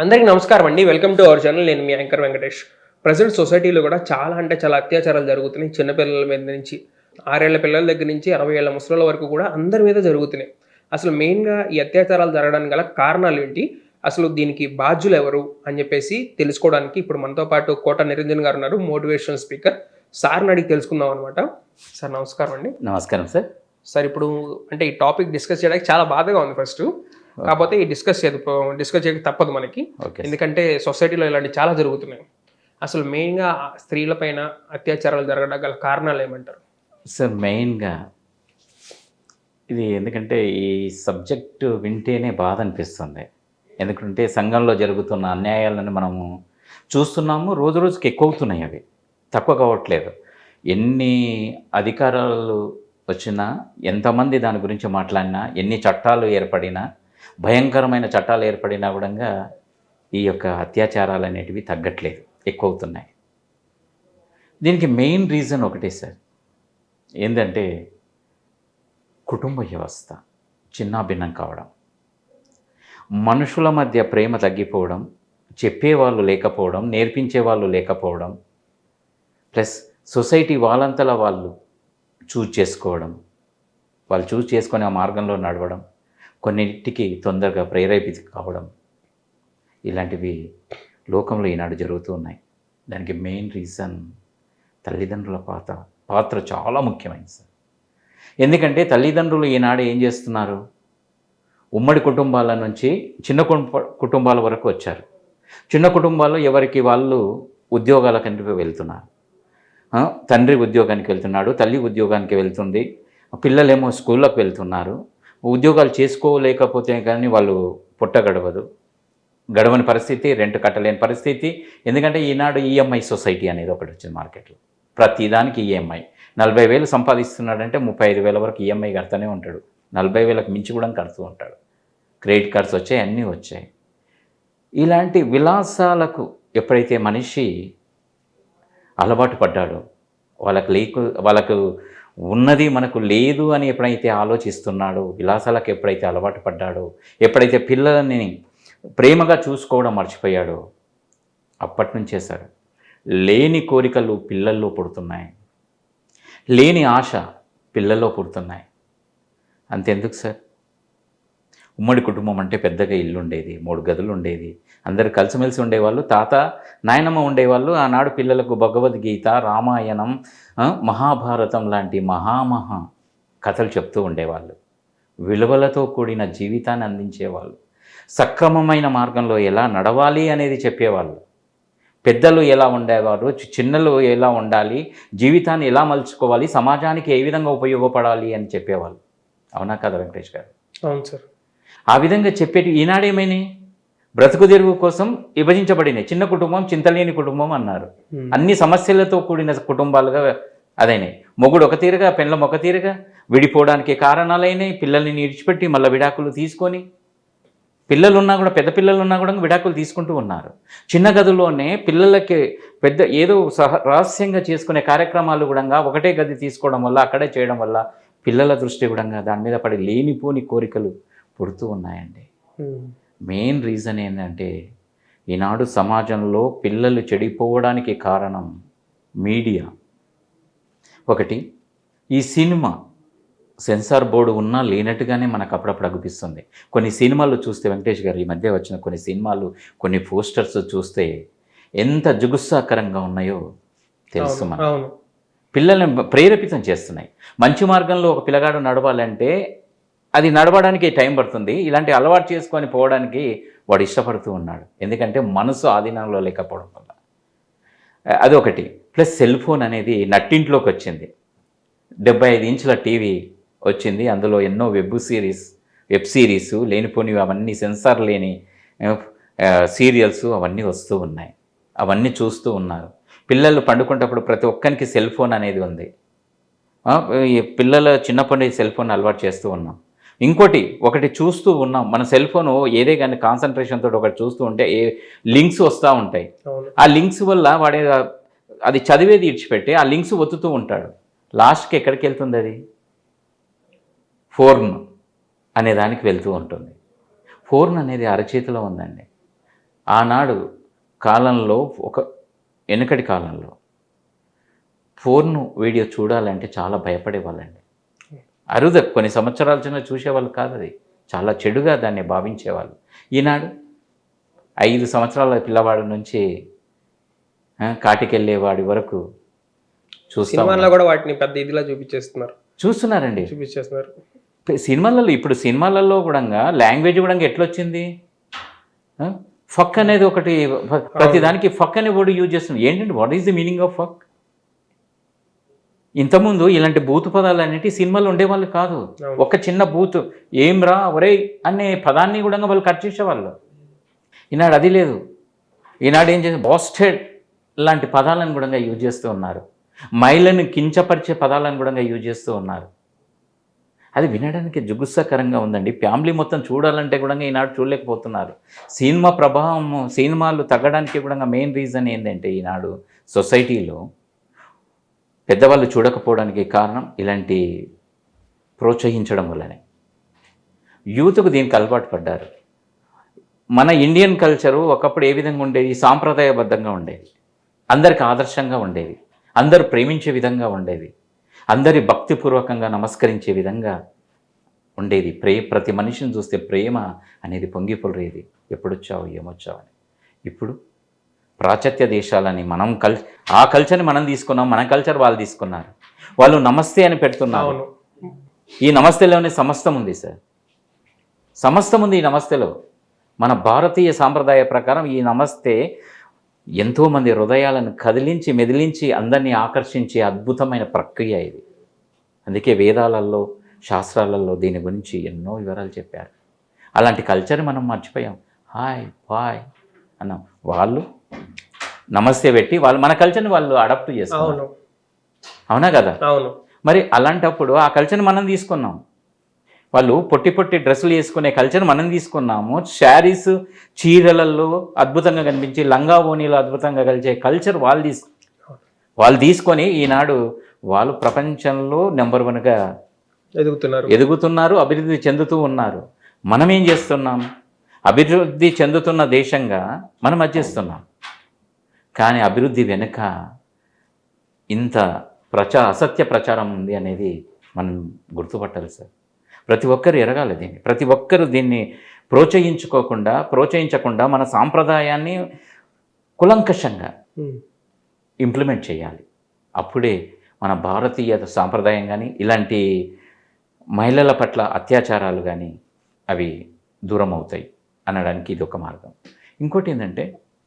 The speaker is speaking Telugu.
అందరికీ నమస్కారం అండి. Welcome to our channel. నేను మీ యాంకర్ వెంకటేష్. ప్రజెంట్ సొసైటీలో కూడా చాలా అంటే చాలా అత్యాచారాలు జరుగుతున్నాయి. చిన్నపిల్లల మీద నుంచి ఆరేళ్ళ పిల్లల దగ్గర నుంచి అరవై ఏళ్ళ ముసలిల వరకు కూడా అందరి మీద జరుగుతున్నాయి. అసలు మెయిన్గా ఈ అత్యాచారాలు జరగడానికి గల కారణాలు ఏంటి? అసలు దీనికి బాధ్యులు ఎవరు అని చెప్పేసి తెలుసుకోవడానికి ఇప్పుడు మనతో పాటు కోట నిరంజన్ గారు ఉన్నారు మోటివేషన్ స్పీకర్. సార్ని అడిగి తెలుసుకుందాం అనమాట సార్ నమస్కారం అండి. నమస్కారం సార్. సార్ ఇప్పుడు అంటే ఈ టాపిక్ డిస్కస్ చేయడానికి చాలా బాధగా ఉంది ఫస్ట్. కాకపోతే ఈ డిస్కస్ చేయదు డిస్కస్ చేయక తప్పదు మనకి. ఓకే. ఎందుకంటే సొసైటీలో ఇలాంటి చాలా జరుగుతున్నాయి. అసలు మెయిన్గా స్త్రీల పైన అత్యాచారాలు జరగడానికి గల కారణాలు ఏమంటారు? సార్ మెయిన్గా ఇది ఎందుకంటే ఈ సబ్జెక్టు వింటేనే బాధ అనిపిస్తుంది. ఎందుకంటే సంఘంలో జరుగుతున్న అన్యాయాలను మనము చూస్తున్నాము రోజు రోజుకి ఎక్కువ అవుతున్నాయి అవి. తక్కువ కావట్లేదు. ఎన్ని అధికారాలు వచ్చినా ఎంతమంది దాని గురించి మాట్లాడినా ఎన్ని చట్టాలు ఏర్పడినా భయంకరమైన చట్టాలు ఏర్పడినా కూడా ఈ యొక్క అత్యాచారాలు అనేటివి తగ్గట్లేదు ఎక్కువ అవుతున్నాయి దీనికి మెయిన్ రీజన్ ఒకటే సార్. ఏంటంటే కుటుంబ వ్యవస్థ చిన్నాభిన్నం కావడం. మనుషుల మధ్య ప్రేమ తగ్గిపోవడం చెప్పేవాళ్ళు లేకపోవడం నేర్పించే వాళ్ళు లేకపోవడం ప్లస్ సొసైటీ వాళ్ళంతలా వాళ్ళు చూజ్ చేసుకోవడం వాళ్ళు చూజ్ చేసుకొని ఆ మార్గంలో నడవడం కొన్నింటికి తొందరగా ప్రేరేపిత కావడం ఇలాంటివి లోకంలో ఈనాడు జరుగుతూ ఉన్నాయి. దానికి మెయిన్ రీజన్ తల్లిదండ్రుల పాత్ర పాత్ర చాలా ముఖ్యమైనది సార్. ఎందుకంటే తల్లిదండ్రులు ఈనాడు ఏం చేస్తున్నారు? ఉమ్మడి కుటుంబాల నుంచి చిన్న కుటుంబ కుటుంబాల వరకు వచ్చారు. చిన్న కుటుంబాల్లో ఎవరికి వాళ్ళు ఉద్యోగాల కంటే వెళ్తున్నారు. తండ్రి ఉద్యోగానికి వెళ్తున్నాడు తల్లి ఉద్యోగానికి వెళ్తుంది పిల్లలేమో స్కూళ్ళకు వెళ్తున్నారు. ఉద్యోగాలు చేసుకోలేకపోతే కానీ వాళ్ళు పుట్ట గడవదు గడవని పరిస్థితి రెంట్ కట్టలేని పరిస్థితి. ఎందుకంటే ఈనాడు ఈఎంఐ సొసైటీ అనేది ఒకటి వచ్చింది మార్కెట్లో. ప్రతిదానికి ఈఎంఐ. నలభై వేలు సంపాదిస్తున్నాడంటే ముప్పై ఐదు వేల వరకు ఈఎంఐ కడతానే ఉంటాడు. నలభై వేలకు మించి కూడా కడుతూ ఉంటాడు. క్రెడిట్ కార్డ్స్ వచ్చాయి అన్నీ వచ్చాయి. ఇలాంటి విలాసాలకు ఎప్పుడైతే మనిషి అలవాటు పడ్డాడో వాళ్ళకు లేకు వాళ్ళకు ఉన్నది మనకు లేదు అని ఎప్పుడైతే ఆలోచిస్తున్నాడో విలాసాలకు ఎప్పుడైతే అలవాటు పడ్డాడో ఎప్పుడైతే పిల్లలని ప్రేమగా చూసుకోవడం మర్చిపోయాడో అప్పటి నుంచే సార్ లేని కోరికలు పిల్లల్లో పుడుతున్నాయి. లేని ఆశ పిల్లల్లో పుడుతున్నాయి. అంతెందుకు సార్? ఉమ్మడి కుటుంబం అంటే పెద్దగా ఇల్లు ఉండేది మూడు గదులు ఉండేది. అందరు కలిసిమెలిసి ఉండేవాళ్ళు. తాత నాయనమ్మ ఉండేవాళ్ళు. ఆనాడు పిల్లలకు భగవద్గీత రామాయణం మహాభారతం లాంటి మహామహా కథలు చెప్తూ ఉండేవాళ్ళు. విలువలతో కూడిన జీవితాన్ని అందించేవాళ్ళు. సక్రమమైన మార్గంలో ఎలా నడవాలి అనేది చెప్పేవాళ్ళు. పెద్దలు ఎలా ఉండేవారు చి- చిన్నలు ఎలా ఉండాలి జీవితాన్ని ఎలా మలుచుకోవాలి సమాజానికి ఏ విధంగా ఉపయోగపడాలి అని చెప్పేవాళ్ళు. అవునా కదా వెంకటేష్ గారు? అవును సార్. ఆ విధంగా చెప్పేటి ఈనాడేమైనాయి బ్రతుకు తెరువు కోసం విభజించబడినాయి. చిన్న కుటుంబం చింతలేని కుటుంబం అన్నారు. అన్ని సమస్యలతో కూడిన కుటుంబాలుగా అదైనాయి. మొగుడు ఒక తీరుగా పెళ్ళం ఒక తీరుగా విడిపోవడానికి కారణాలైనాయి. పిల్లల్ని విడిచిపెట్టి మళ్ళీ విడాకులు తీసుకొని పిల్లలు ఉన్నా కూడా పెద్ద పిల్లలు ఉన్నా కూడా విడాకులు తీసుకుంటూ ఉన్నారు. చిన్న గదిలోనే పిల్లలకి పెద్ద ఏదో సహ రహస్యంగా చేసుకునే కార్యక్రమాలు కూడా ఒకటే గది తీసుకోవడం వల్ల అక్కడే చేయడం వల్ల పిల్లల దృష్టి కూడా దాని మీద పడి లేనిపోని కోరికలు పుడుతూ ఉన్నాయండి. మెయిన్ రీజన్ ఏంటంటే ఈనాడు సమాజంలో పిల్లలు చెడిపోవడానికి కారణం మీడియా. ఒకటి ఈ సినిమా సెన్సార్ బోర్డు ఉన్నా లేనట్టుగానే మనకు అప్పుడప్పుడు అనిపిస్తుంది కొన్ని సినిమాలు చూస్తే వెంకటేష్ గారు ఈ మధ్య వచ్చిన కొన్ని సినిమాలు కొన్ని పోస్టర్స్ చూస్తే ఎంత జుగుస్సాకరంగా ఉన్నాయో తెలుసు అవును. పిల్లల్ని ప్రేరేపితం చేస్తున్నాయి. మంచి మార్గంలో ఒక పిల్లగాడు నడవాలంటే అది నడవడానికి టైం పడుతుంది. ఇలాంటి అలవాటు చేసుకొని పోవడానికి వాడు ఇష్టపడుతూ ఉన్నాడు. ఎందుకంటే మనసు ఆధీనంలో లేకపోవడం వల్ల. అదొకటి. ప్లస్ సెల్ ఫోన్ అనేది నట్టింట్లోకి వచ్చింది. డెబ్బై ఐదు ఇంచుల టీవీ వచ్చింది. అందులో ఎన్నో వెబ్ సిరీస్ వెబ్ సిరీస్ లేనిపోనివి అవన్నీ సెన్సార్ లేని సీరియల్స్ అవన్నీ వస్తూ ఉన్నాయి. అవన్నీ చూస్తూ ఉన్నారు. పిల్లలు పండుకుంటప్పుడు ప్రతి ఒక్కరికి సెల్ ఫోన్ అనేది ఉంది. పిల్లలు చిన్నప్పటి నుంచి సెల్ ఫోన్ అలవాటు చేస్తూ ఉన్నాం. ఇంకోటి ఒకటి చూస్తూ ఉన్నాం. మన సెల్ ఫోన్ ఏదే కానీ కాన్సన్ట్రేషన్ తోటి ఒకటి చూస్తూ ఉంటే ఏ లింక్స్ వస్తూ ఉంటాయి. ఆ లింక్స్ వల్ల వాడే అది చదివేది ఇడిచిపెట్టి ఆ లింక్స్ ఒత్తుతూ ఉంటాడు. లాస్ట్కి ఎక్కడికి వెళ్తుంది అది? ఫోర్న్ అనే దానికి వెళ్తూ ఉంటుంది. ఫోర్న్ అనేది అరచేతిలో ఉందండి. ఆనాడు కాలంలో ఒక వెనుకటి కాలంలో ఫోన్ వీడియో చూడాలంటే చాలా భయపడేవాళ్ళండి. అరుద. కొన్ని సంవత్సరాల చిన్న చూసేవాళ్ళు కాదు అది. చాలా చెడుగా దాన్ని భావించేవాళ్ళు. ఈనాడు ఐదు సంవత్సరాల పిల్లవాడి నుంచి కాటికెళ్ళేవాడి వరకు సినిమాల్లో కూడా వాటిని పెద్ద ఇదిలా చూపించేస్తున్నారు. చూస్తున్నారండి. చూపించేస్తున్నారు. సినిమాలలో ఇప్పుడు సినిమాలలో కూడా లాంగ్వేజ్ కూడా ఎట్లొచ్చింది? ఫక్ అనేది ఒకటి ప్రతి దానికి ఫక్ అనే వర్డ్ యూజ్ చేస్తుంది ఏంటంటే what is the meaning of fuck ఇంతకుముందు ఇలాంటి బూతు పదాలు అనేటి సినిమాలు ఉండేవాళ్ళు కాదు. ఒక చిన్న బూత్ ఏం రా ఒరే అనే పదాన్ని కూడా వాళ్ళు కట్ చేసేవాళ్ళు. ఈనాడు అది లేదు. ఈనాడు ఏం చేసి బాస్టెడ్ లాంటి పదాలను కూడా యూజ్ చేస్తూ ఉన్నారు. మహిళను కించపరిచే పదాలను కూడా యూజ్ చేస్తూ ఉన్నారు. అది వినడానికి జుగుత్సాకరంగా ఉందండి. ఫ్యామిలీ మొత్తం చూడాలంటే కూడా ఈనాడు చూడలేకపోతున్నారు. సినిమా ప్రభావం సినిమాలు తగ్గడానికి కూడా మెయిన్ రీజన్ ఏంటంటే ఈనాడు సొసైటీలో పెద్దవాళ్ళు చూడకపోవడానికి కారణం ఇలాంటి ప్రోత్సహించడం వల్లనే. యూత్కు దీనికి అలవాటు పడ్డారు. మన ఇండియన్ కల్చరు ఒకప్పుడు ఏ విధంగా ఉండేది? సాంప్రదాయబద్ధంగా ఉండేది. అందరికి ఆదర్శంగా ఉండేది. అందరూ ప్రేమించే విధంగా ఉండేది. అందరి భక్తిపూర్వకంగా నమస్కరించే విధంగా ఉండేది. ప్రే ప్రతి మనిషిని చూస్తే ప్రేమ అనేది పొంగిపొలరేది. ఎప్పుడొచ్చావు ఏమొచ్చావు అని. ఇప్పుడు పాశ్చాత్య దేశాలని మనం కల్ ఆ కల్చర్ని మనం తీసుకున్నాం మన కల్చర్ వాళ్ళు తీసుకున్నారు. వాళ్ళు నమస్తే అని పెడుతున్నారు. ఈ నమస్తేలోనే సమస్తం ఉంది సార్. సమస్తం ఉంది ఈ నమస్తేలో. మన భారతీయ సాంప్రదాయ ప్రకారం ఈ నమస్తే ఎంతోమంది హృదయాలను కదిలించి మెదిలించి అందరినీ ఆకర్షించే అద్భుతమైన ప్రక్రియ ఇది. అందుకే వేదాలలో శాస్త్రాలలో దీని గురించి ఎన్నో వివరాలు చెప్పారు. అలాంటి కల్చర్ మనం మర్చిపోయాం. హాయ్ బాయ్ అన్నాం. వాళ్ళు నమస్తే పెట్టి వాళ్ళు మన కల్చర్ని వాళ్ళు అడాప్ట్ చేస్తారు అవును. కదా? అవును. మరి అలాంటప్పుడు ఆ కల్చర్ని మనం తీసుకున్నాం. వాళ్ళు పొట్టి పొట్టి డ్రెస్సులు వేసుకునే కల్చర్ మనం తీసుకున్నాము. శారీస్ చీరలలో అద్భుతంగా కనిపించి లంగా ఓనీలు అద్భుతంగా కలిసే కల్చర్ వాళ్ళు తీసు వాళ్ళు తీసుకొని ఈనాడు వాళ్ళు ప్రపంచంలో నెంబర్ వన్గా ఎదుగుతున్నారు. ఎదుగుతున్నారు అభివృద్ధి చెందుతూ ఉన్నారు. మనం ఏం చేస్తున్నాం? అభివృద్ధి చెందుతున్న దేశంగా మనం అది చేస్తున్నాం కానీ అభివృద్ధి వెనుక ఇంత ప్రచా అసత్య ప్రచారం ఉంది అనేది మనం గుర్తుపట్టాలి సార్. ప్రతి ఒక్కరు ఎరగాలి దీన్ని. ప్రతి ఒక్కరు దీన్ని ప్రోత్సహించుకోకుండా ప్రోత్సహించకుండా మన సాంప్రదాయాన్ని కులంకషంగా. ఇంప్లిమెంట్ చేయాలి. అప్పుడే మన భారతీయ సాంప్రదాయం కానీ ఇలాంటి మహిళల పట్ల అత్యాచారాలు కానీ అవి దూరం అవుతాయి అనడానికి ఇది ఒక మార్గం. ఇంకోటి ఏంటంటే